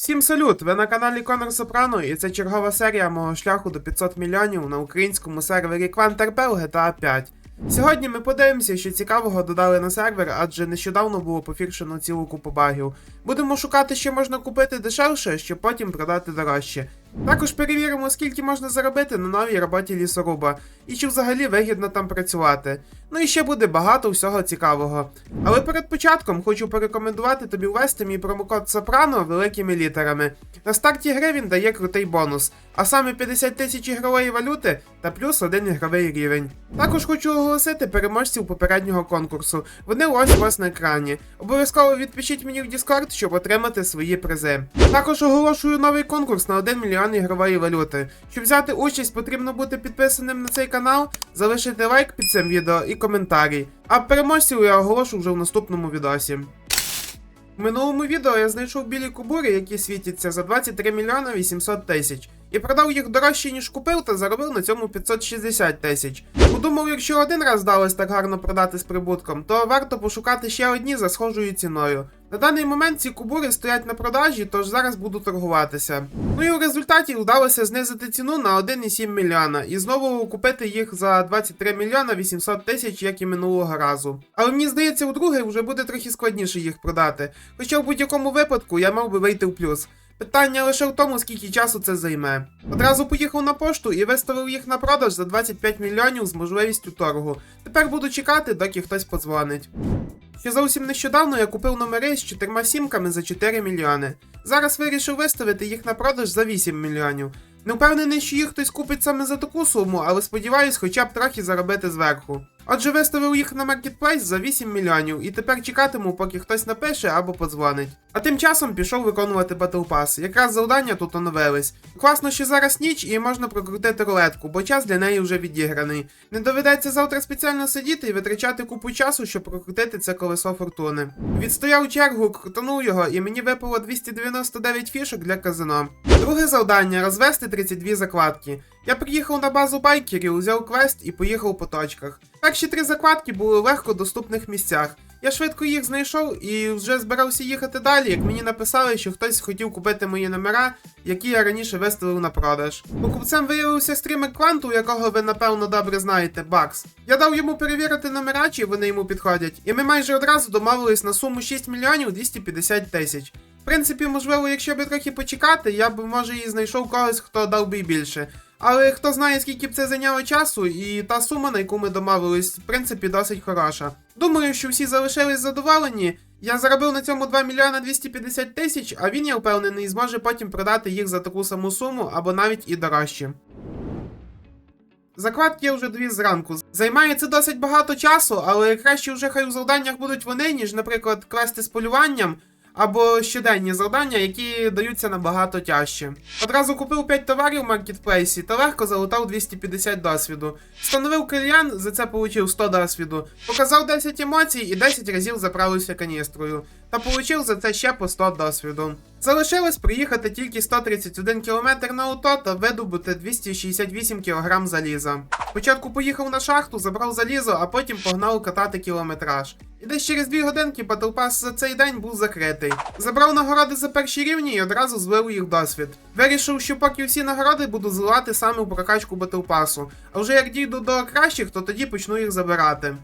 Всім салют! Ви на каналі Конор Сопрано, і це чергова серія мого шляху до 500 мільйонів на українському сервері QuantRP у GTA 5. Сьогодні ми подивимося, що цікавого додали на сервер, адже нещодавно було пофікшено цілу купу багів. Будемо шукати, що можна купити дешевше, щоб потім продати дорожче. Також перевіримо, скільки можна заробити на новій роботі лісоруба, і чи взагалі вигідно там працювати. Ну і ще буде багато всього цікавого. Але перед початком хочу порекомендувати тобі ввести мій промокод Сопрано великими літерами. На старті гри він дає крутий бонус, а саме 50 тисяч ігрової валюти та плюс один ігровий рівень. Також хочу оголосити переможців попереднього конкурсу. Вони ось у вас на екрані. Обов'язково відпишіть мені в Discord, щоб отримати свої призи. Також оголошую новий конкурс на 1 мільйон ігрової валюти. Щоб взяти участь, потрібно бути підписаним на цей канал, залишити лайк під цим відео і коментарі. А переможців я оголошу вже в наступному відосі. В минулому відео я знайшов білі кубури, які світяться за 23 мільйона 800 тисяч. І продав їх дорожче, ніж купив, та заробив на цьому 560 тисяч. Подумав, якщо один раз вдалося так гарно продати з прибутком, то варто пошукати ще одні за схожою ціною. На даний момент ці кубури стоять на продажі, тож зараз буду торгуватися. Ну і в результаті вдалося знизити ціну на 1,7 мільйона і знову купити їх за 23 мільйона 800 тисяч, як і минулого разу. Але мені здається, у другий вже буде трохи складніше їх продати. Хоча в будь-якому випадку я мав би вийти в плюс. Питання лише в тому, скільки часу це займе. Одразу поїхав на пошту і виставив їх на продаж за 25 мільйонів з можливістю торгу. Тепер буду чекати, доки хтось подзвонить. Ще зовсім нещодавно я купив номери з чотирма сімками за 4 мільйони. Зараз вирішив виставити їх на продаж за 8 мільйонів. Не впевнений, що їх хтось купить саме за таку суму, але сподіваюсь, хоча б трохи заробити зверху. Отже, виставив їх на маркетплейс за 8 мільйонів і тепер чекатиму, поки хтось напише або подзвонить. А тим часом пішов виконувати Battle Pass. Якраз завдання тут оновились. Класно, що зараз ніч і можна прокрутити рулетку, бо час для неї вже відіграний. Не доведеться завтра спеціально сидіти і витрачати купу часу, щоб прокрутити це колесо фортуни. Відстояв чергу, крутанув його, і мені випало 299 фішок для казино. Друге завдання розвести 32 закладки. Я приїхав на базу байкерів, взяв квест і поїхав по точках. Перші три закладки були в легко доступних місцях. Я швидко їх знайшов і вже збирався їхати далі, як мені написали, що хтось хотів купити мої номера, які я раніше виставив на продаж. Покупцем виявився стрімер кванту, якого ви напевно добре знаєте, Бакс. Я дав йому перевірити номера, чи вони йому підходять, і ми майже одразу домовились на суму 6 мільйонів 250 тисяч. В принципі, можливо, якщо би трохи почекати, я б може і знайшов когось, хто дав би більше. Але хто знає, скільки б це зайняло часу, і та сума, на яку ми домовились, в принципі, досить хороша. Думаю, що всі залишились задоволені. Я заробив на цьому 2 мільйона 250 тисяч, а він, я впевнений, зможе потім продати їх за таку саму суму або навіть і дорожче. Закладки вже дві зранку. Займає це досить багато часу, але краще вже хай у завданнях будуть вони, ніж, наприклад, квести з полюванням або щоденні завдання, які даються набагато тяжче. Одразу купив 5 товарів в маркетплейсі та легко залутав 250 досвіду. Встановив кальян, за це получив 100 досвіду. Показав 10 емоцій і 10 разів заправився каністрою. Та получив за це ще по 100 досвіду. Залишилось приїхати тільки 131 км на авто та видобути 268 кг заліза. Спочатку поїхав на шахту, забрав залізо, а потім погнав катати кілометраж. І десь через 2 годинки Pass за цей день був закритий. Забрав нагороди за перші рівні і одразу злив їх досвід. Вирішив, що поки всі нагороди буду зливати саме у прокачку Pass. А вже як дійду до кращих, то тоді почну їх забирати.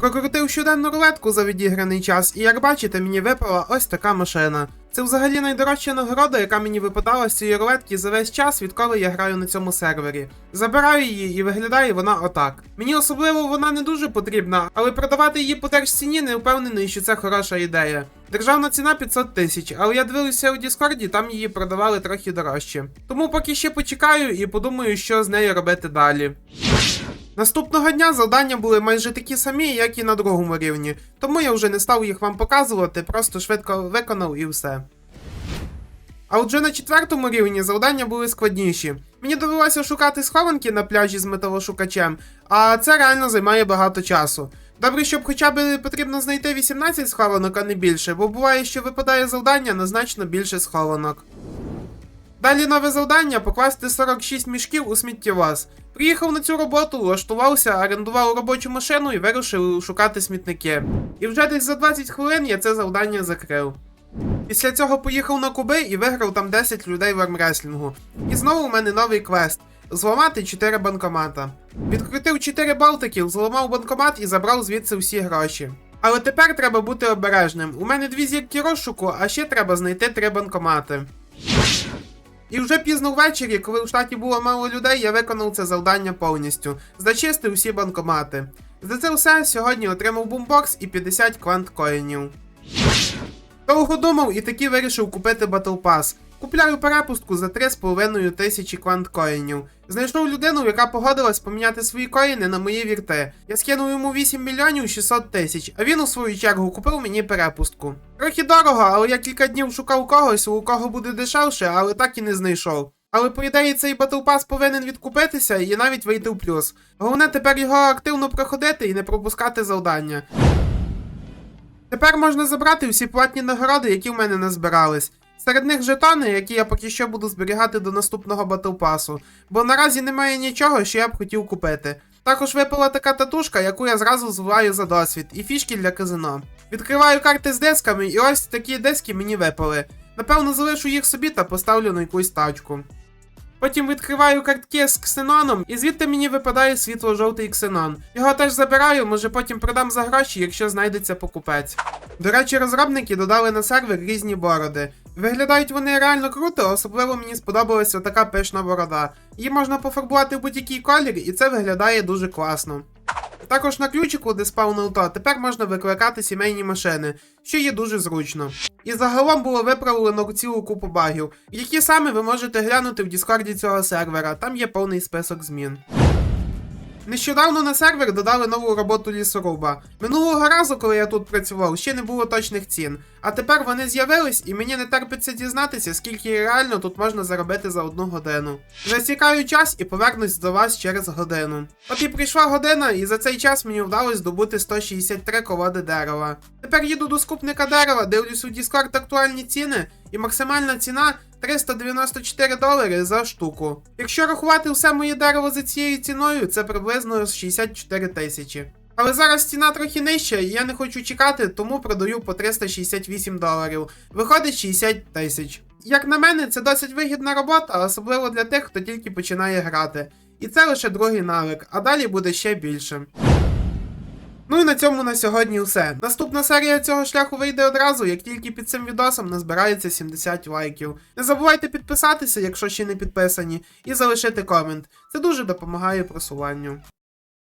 Прокрутив щоденну рулетку за відіграний час, і як бачите, мені випала ось така машина. Це взагалі найдорожча нагорода, яка мені випадала з цієї рулетки за весь час, відколи я граю на цьому сервері. Забираю її і виглядає вона отак. Мені особливо вона не дуже потрібна, але продавати її по держціні не впевнений, що це хороша ідея. Державна ціна 500 тисяч, але я дивився у Діскорді, там її продавали трохи дорожче. Тому поки ще почекаю і подумаю, що з нею робити далі. Наступного дня завдання були майже такі самі, як і на другому рівні, тому я вже не став їх вам показувати, просто швидко виконав і все. А отже на четвертому рівні завдання були складніші. Мені довелося шукати схованки на пляжі з металошукачем, а це реально займає багато часу. Добре, щоб хоча б потрібно знайти 18 схованок, а не більше, бо буває, що випадає завдання на значно більше схованок. Далі нове завдання покласти 46 мішків у сміттєвоз. Приїхав на цю роботу, влаштувався, орендував робочу машину і вирушив шукати смітники. І вже десь за 20 хвилин я це завдання закрив. Після цього поїхав на Куби і виграв там 10 людей в армреслінгу. І знову у мене новий квест зламати 4 банкомата. Відкрутив 4 балтиків, зламав банкомат і забрав звідси всі гроші. Але тепер треба бути обережним. У мене дві зірки розшуку, а ще треба знайти три банкомати. І вже пізно ввечері, коли в штаті було мало людей, я виконав це завдання повністю. Зачистив усі банкомати. За це все сьогодні отримав бумбокс і 50 квант коїнів. Довго думав і таки вирішив купити Battle Pass. Купляю перепустку за 3,5 тисячі квант коїнів. Знайшов людину, яка погодилась поміняти свої коїни на мої вірти. Я скинув йому 8 мільйонів 600 тисяч, а він у свою чергу купив мені перепустку. Трохи дорого, але я кілька днів шукав когось, у кого буде дешевше, але так і не знайшов. Але по ідеї цей Pass повинен відкупитися і навіть вийти в плюс. Головне тепер його активно проходити і не пропускати завдання. Тепер можна забрати всі платні нагороди, які в мене назбирались. Серед них жетони, які я поки що буду зберігати до наступного Pass, бо наразі немає нічого, що я б хотів купити. Також випала така татушка, яку я зразу звиваю за досвід, і фішки для казино. Відкриваю карти з дисками, і ось такі диски мені випали. Напевно, залишу їх собі та поставлю на якусь тачку. Потім відкриваю картки з ксеноном, і звідти мені випадає світло-жовтий ксенон. Його теж забираю, може потім продам за гроші, якщо знайдеться покупець. До речі, розробники додали на сервер різні бороди. Виглядають вони реально круто, особливо мені сподобалася така пишна борода. Її можна пофарбувати в будь-який колір, і це виглядає дуже класно. Також на ключику, де спав авто, тепер можна викликати сімейні машини, що є дуже зручно. І загалом було виправлено цілу купу багів, які саме ви можете глянути в Діскорді цього сервера, там є повний список змін. Нещодавно на сервер додали нову роботу лісоруба. Минулого разу, коли я тут працював, ще не було точних цін. А тепер вони з'явились, і мені не терпиться дізнатися, скільки реально тут можна заробити за одну годину. Засікаю час і повернусь до вас через годину. От і прийшла година, і за цей час мені вдалося здобути 163 колоди дерева. Тепер їду до скупника дерева, дивлюсь у Discord актуальні ціни, і максимальна ціна 394 долари за штуку. Якщо рахувати все моє дерево за цією ціною, це приблизно 64 тисячі. Але зараз ціна трохи нижча, і я не хочу чекати, тому продаю по 368 доларів. Виходить 60 тисяч. Як на мене, це досить вигідна робота, особливо для тих, хто тільки починає грати. І це лише другий навик, а далі буде ще більше. Ну і на цьому на сьогодні все. Наступна серія цього шляху вийде одразу, як тільки під цим відосом назбирається 70 лайків. Не забувайте підписатися, якщо ще не підписані, і залишити комент. Це дуже допомагає просуванню.